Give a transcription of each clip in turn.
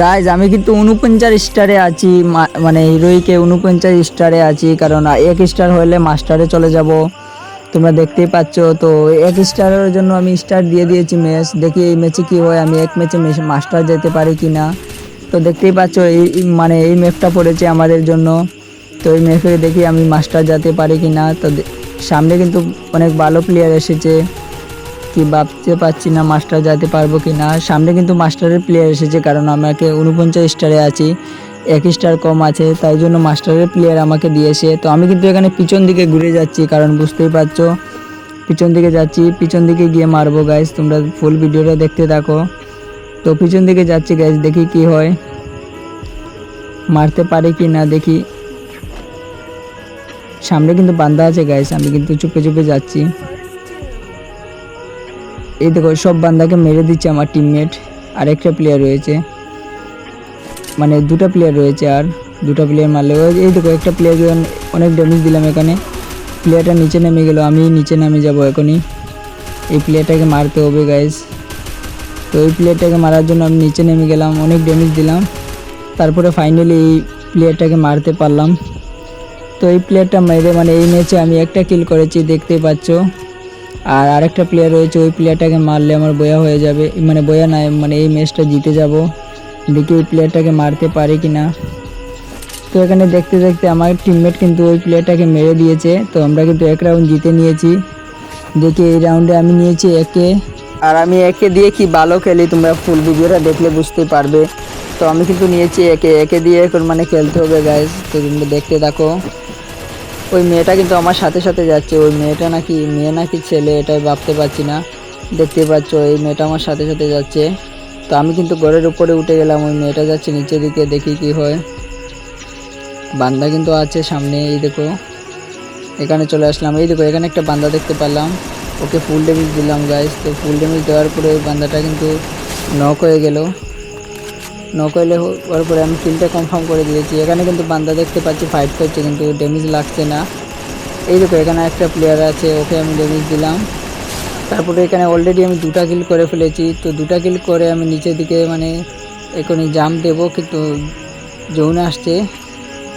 Guys আমি কিন্তু উনপঞ্চাশ স্টারে আছি মানে হিরোইকে উনপঞ্চাশ স্টারে আছি, কারণ এক স্টার হলে মাস্টারে চলে যাব। তোমরা দেখতেই পাচ্ছ, তো এক স্টারের জন্য আমি স্টার দিয়ে দিয়েছি ম্যাচ দেখি এই ম্যাচে কী হয়, আমি এক ম্যাচে মাস্টার যেতে পারি কি না। তো দেখতেই পাচ্ছ, এই মানে এই ম্যাপটা পড়েছে আমাদের জন্য। তো এই ম্যাপে দেখি আমি মাস্টার যেতে পারি কি না। তো সামনে কিন্তু অনেক ভালো প্লেয়ার এসেছে। কি ভাবতে পারছি না, মাস্টার যেতে পারব কি না। সামনে কিন্তু মাস্টারের প্লেয়ার এসেছে, কারণ আমাকে উনপঞ্চাশ স্টারে আছি। এক স্টার কম আছে, তাই জন্য মাস্টারের প্লেয়ার আমাকে দিয়েছে। তো আমি কিন্তু এখানে পিছন দিকে ঘুরে যাচ্ছি, কারণ বুঝতেই পারছ, পিছন দিকে যাচ্ছি, পিছন দিকে গিয়ে মারবো গাইজ তোমরা ফুল ভিডিওটা দেখতে থাকো। তো পিছন দিকে যাচ্ছি গাইজ দেখি কি হয়। মারতে পারি কি না, দেখি। সামনে কিন্তু বান্দা আছে গাইজ আমি কিন্তু চুপে চুপে যাচ্ছি। এই দেখো, সব বান্দাকে মেরে দিচ্ছে আমার টিমমেট আর একটা প্লেয়ার রয়েছে। মানে দুটো প্লেয়ার রয়েছে আর দুটো প্লেয়ার মারলে। এই দেখো, একটা প্লেয়ারকে অনেক ড্যামেজ দিলাম এখানে প্লেয়ারটা নিচে নেমে গেল, আমি নিচে নেমে যাব এখনই। এই প্লেয়ারটাকে মারতে হবে গাইজ তো এই প্লেয়ারটাকে মারার জন্য আমি নিচে নেমে গেলাম, অনেক ড্যামেজ দিলাম। তারপরে ফাইনালি এই প্লেয়ারটাকে মারতে পারলাম। তো এই প্লেয়ারটা মেরে মানে এই ম্যাচে আমি একটা কিল করেছি দেখতে পাচ্ছ। আর আরেকটা প্লেয়ার রয়েছে, ওই প্লেয়ারটাকে মারলে আমার বয়া হয়ে যাবে। মানে বয়া নাই মানে এই ম্যাচটা জিতে যাব। দেখি ওই প্লেয়ারটাকে মারতে পারে কি না তো এখানে দেখতে দেখতে আমার টিমমেট কিন্তু ওই প্লেয়ারটাকে মেরে দিয়েছে। তো আমরা কিন্তু এক রাউন্ড জিতে নিয়েছি। দেখি এই রাউন্ডে আমি নিয়েছি একে। আর আমি একে দিয়ে কি ভালো খেলি, তোমরা ফুল ভিডিওটা দেখলে বুঝতে পারবে। তো আমি কিন্তু নিয়েছি একে। একে দিয়ে মানে খেলতে হবে গাইজ তো তোমরা দেখতে থাকো। ওই মেয়েটা কিন্তু আমার সাথে সাথে যাচ্ছে। ওই মেয়েটা নাকি, মেয়ে নাকি ছেলে, এটাই ভাবতে পারছি না। দেখতে পাচ্ছ, এই মেয়েটা আমার সাথে সাথে যাচ্ছে। তো আমি কিন্তু ঘরের উপরে উঠে গেলাম, ওই মেয়েটা যাচ্ছে নিচের দিকে, দেখি কি হয়। বান্দা কিন্তু আছে সামনে, এই দেখো। এখানে চলে আসলাম। এই দেখো, এখানে একটা বান্দা দেখতে পেলাম ওকে ফুল ড্যামেজ দিলাম গাইস তো ফুল ড্যামেজ দেওয়ার পরে ওই বান্দাটা কিন্তু নক হয়ে গেল। নক হইলে হওয়ার পরে আমি কিলটা কনফার্ম করে দিয়েছি। এখানে কিন্তু বান্দা দেখতে পাচ্ছি ফাইট করছে, কিন্তু ড্যামেজ লাগছে না। এই দেখো, এখানে একটা প্লেয়ার আছে, ওকে আমি ড্যামেজ দিলাম। তারপরে এখানে অলরেডি আমি দুটা কিল করে ফেলেছি। তো দুটা কিল করে আমি নিচের দিকে মানে এখনই জাম দেবো, কিন্তু জোনে আসছে।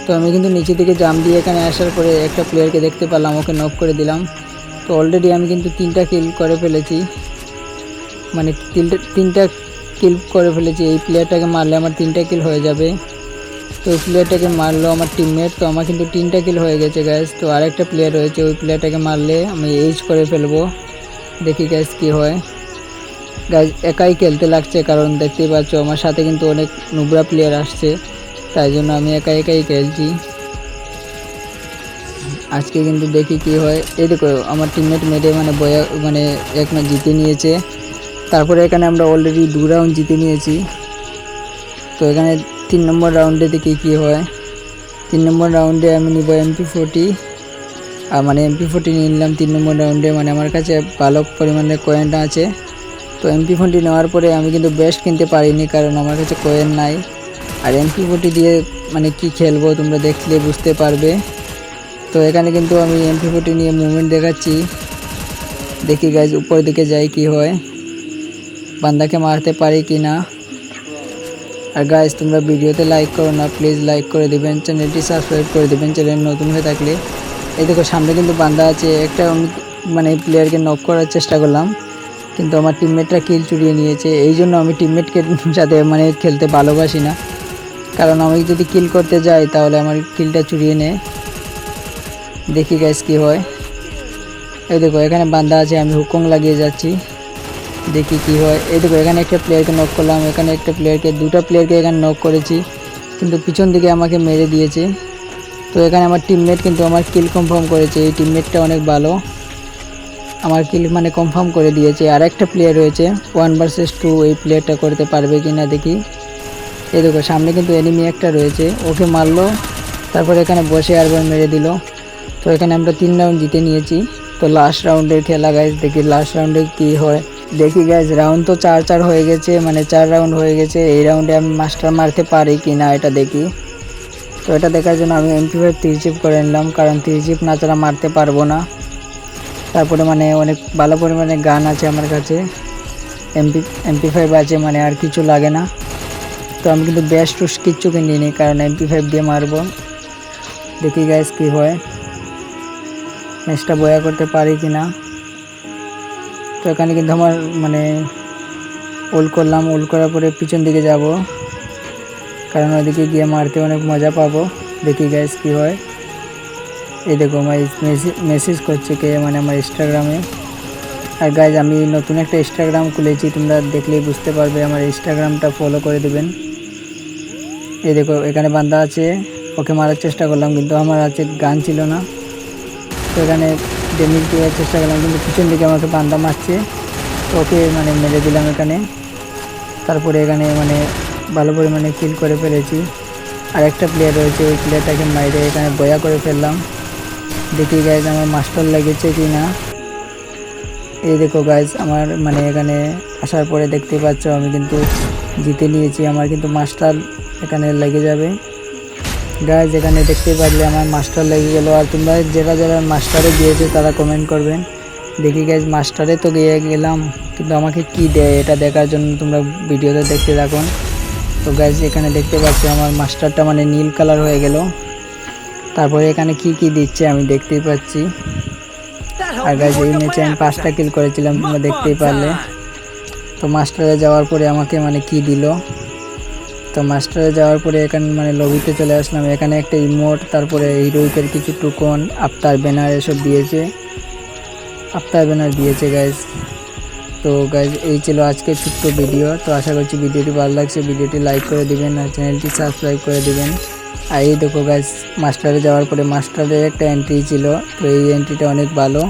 তো আমি কিন্তু নিচের দিকে জাম দিয়ে এখানে আসার পরে একটা প্লেয়ারকে দেখতে পেলাম, ওকে নক করে দিলাম। তো অলরেডি আমি কিন্তু তিনটা কিল করে ফেলেছি। মানে তিনটা তিনটা কিল করে ফেলেছি। এই প্লেয়ারটাকে মারলে আমার তিনটা কিল হয়ে যাবে। তো ওই প্লেয়ারটাকে মারলো আমার টিমমেট তো আমার কিন্তু তিনটা কিল হয়ে গেছে গ্যাস তো আরেকটা প্লেয়ার রয়েছে, ওই প্লেয়ারটাকে মারলে আমি এইচ করে ফেলব। দেখি গ্যাস কি হয়। গ্যাস একাই খেলতে লাগছে, কারণ দেখতেই পাচ্ছ, আমার সাথে কিন্তু অনেক নুবরা প্লেয়ার আসছে। তাই জন্য আমি একা একাই খেলছি। আজকে কিন্তু দেখি কি হয়। এই দেখো, আমার টিমমেট মেরে মানে বয়া মানে এক ম্যাচ জিতে নিয়েছে। তারপরে এখানে আমরা অলরেডি দু রাউন্ড জিতে নিয়েছি। তো এখানে তিন নম্বর রাউন্ডে দেখি কি হয়। তিন নম্বর রাউন্ডে আমি নিব এমপি ফোর্টি আর মানে এমপি ফোর্টি নিয়ে নিলাম তিন নম্বর রাউন্ডে মানে আমার কাছে ভালো পরিমাণে কয়েন আছে। তো এমপি ফোর্টি নেওয়ার পরে আমি কিন্তু বেস্ট কিনতে পারিনি, কারণ আমার কাছে কয়েন নাই। আর এমপি ফোর্টি দিয়ে মানে কি খেলব তোমরা দেখলে বুঝতে পারবে। তো এখানে কিন্তু আমি এমপি ফোর্টি নিয়ে মুভমেন্ট দেখাচ্ছি। দেখি গাইজ উপর দিকে যাই কি হয়। বান্দাকে মারতে পারি কি না? আর গাইজ তোমরা ভিডিওতে লাইক করো না প্লিজ লাইক করে দিবেন চ্যানেলটি সাবস্ক্রাইব করে দিবেন চ্যানেল নতুন হয়ে থাকলে। এই দেখো, সামনে কিন্তু বান্দা আছে, একটা মানে প্লেয়ারকে নক করার চেষ্টা করলাম, কিন্তু আমার টিমমেটরা কিল চুরিয়ে নিয়েছে, এই জন্য আমি টিমমেটকে সাথে মানে খেলতে ভালোবাসি না। কারণ আমি যদি কিল করতে যাই, তাহলে আমার কিলটা চুরিয়ে নেয় দেখি গাইস কি হয়। এই দেখো, এখানে বান্দা আছে, আমি হুকং লাগিয়ে যাচ্ছি। দেখি কি হয়। এই দেখো, এখানে একটা প্লেয়ারকে নক করলাম। এখানে একটা প্লেয়ারকে দুটো প্লেয়ারকে এখানে নক করেছি। কিন্তু পিছন দিকে আমাকে মেরে দিয়েছে। তো এখানে আমার টিমমেট কিন্তু আমার কিল কনফার্ম করেছে। এই টিমমেটটা অনেক ভালো। আমার কিল মানে কনফার্ম করে দিয়েছে। আর একটা প্লেয়ার রয়েছে ওয়ান ভার্সেস টু এই প্লেয়ারটা করতে পারবে কি না দেখি। এই দেখো, সামনে কিন্তু এনিমি একটা রয়েছে। ওকে মারলো, তারপর এখানে বসে আরবার মেরে দিল। তো এখানে আমরা তিন রাউন্ড জিতে নিয়েছি। তো লাস্ট রাউন্ডের খেলা গাইজ দেখি লাস্ট রাউন্ডে কি হয়। দেখি গাইজ রাউন্ড তো চার চার হয়ে গেছে মানে চার রাউন্ড হয়ে গেছে, এই রাউন্ডে আমি মাস্টার মারতে পারি কি না এটা দেখি। তো এটা দেখার জন্য আমি এমপি ফাইভ ত্রিচিপ করে নিলাম, কারণ ত্রিচিপ না ছাড়া মারতে পারব না। তারপরে মানে অনেক ভালো পরিমাণে গান আছে আমার কাছে এমপি এমপি ফাইভ আছে মানে আর কিছু লাগে না। তো আমি কিন্তু বেস্ট টুস কিচ্ছু কিনিনি কারণ এমপি ফাইভ দিয়ে মারবো। দেখি গাইস কি হয়। ম্যাচটা বয়া করতে পারি কি না তো এখানে কিন্তু আমার মানে ওল করলাম ওল করার পরে পিছন দিকে যাব। কারণ ওইদিকে গিয়ে মারতে অনেক মজা পাবো। দেখি গাইস কি হয়। এই দেখো, আমার মেসেজ করছে কে মানে আমার ইনস্টাগ্রামে আর গাইজ আমি নতুন একটা ইনস্টাগ্রাম খুলেছি, তোমরা দেখলেই বুঝতে পারবে, আমার ইনস্টাগ্রামটা ফলো করে দেবেন। এই দেখো, এখানে বান্দা আছে, ওকে মারার চেষ্টা করলাম, কিন্তু আমার আছে গান ছিল না। তো এখানে ডেমিজ দেওয়ার চেষ্টা করলাম, কিন্তু পিছন দিকে আমাকে বান্দা মারছে। ওকে মানে মেরে দিলাম এখানে। তারপরে এখানে মানে ভালো পরিমাণে কিল করে ফেলেছি। আর একটা প্লেয়ার রয়েছে, ওই প্লেয়ারটাকে মাইরে এখানে বয়া করে ফেললাম। দেখি গাইজ আমার মাস্টার লেগেছে কি না এই দেখো গাইজ আমার মানে এখানে আসার পরে দেখতে পাচ্ছ, আমি কিন্তু জিতে নিয়েছি। আমার কিন্তু মাস্টার এখানে লেগে যাবে। গাইজ এখানে দেখতে পারলে আমার মাস্টার লেগে গেল। আর তোমরা যারা যারা মাস্টারে গিয়েছে, তারা কমেন্ট করবেন দেখি গাইজ মাস্টারে তো গিয়ে গেলাম। কিন্তু আমাকে কি দেয়, এটা দেখার জন্য তোমরা ভিডিওতে দেখতে থাকুন তো গাইজ এখানে দেখতে পাচ্ছি, আমার মাস্টারটা মানে নীল কালার হয়ে গেল। তারপরে এখানে কি কি দিচ্ছে আমি দেখতেই পাচ্ছি। আর গাইজ এই ম্যাচে আমি পাঁচটা কিল করেছিলাম, তোমরা দেখতেই পারলে। তো মাস্টারে যাওয়ার পরে আমাকে মানে কি দিল? তো মাস্টারে যাওয়ার পরে এখানে মানে লবিতে চলে আসলাম। এখানে একটা ইমোট, তারপরে হিরোইকের কিছু টুকন, আফতার ব্যানার এসব দিয়েছে। আফতার ব্যানার দিয়েছে গাইজ তো গাইজ এই ছিল আজকে ছোট্ট ভিডিও। তো আশা করছি ভিডিওটি ভালো লাগছে। ভিডিওটি লাইক করে দিবেন আর চ্যানেলটি সাবস্ক্রাইব করে দিবেন। আর এই দেখো গাইজ মাস্টারে যাওয়ার পরে মাস্টারের একটা এন্ট্রি ছিল। তো এই এন্ট্রিটা অনেক ভালো।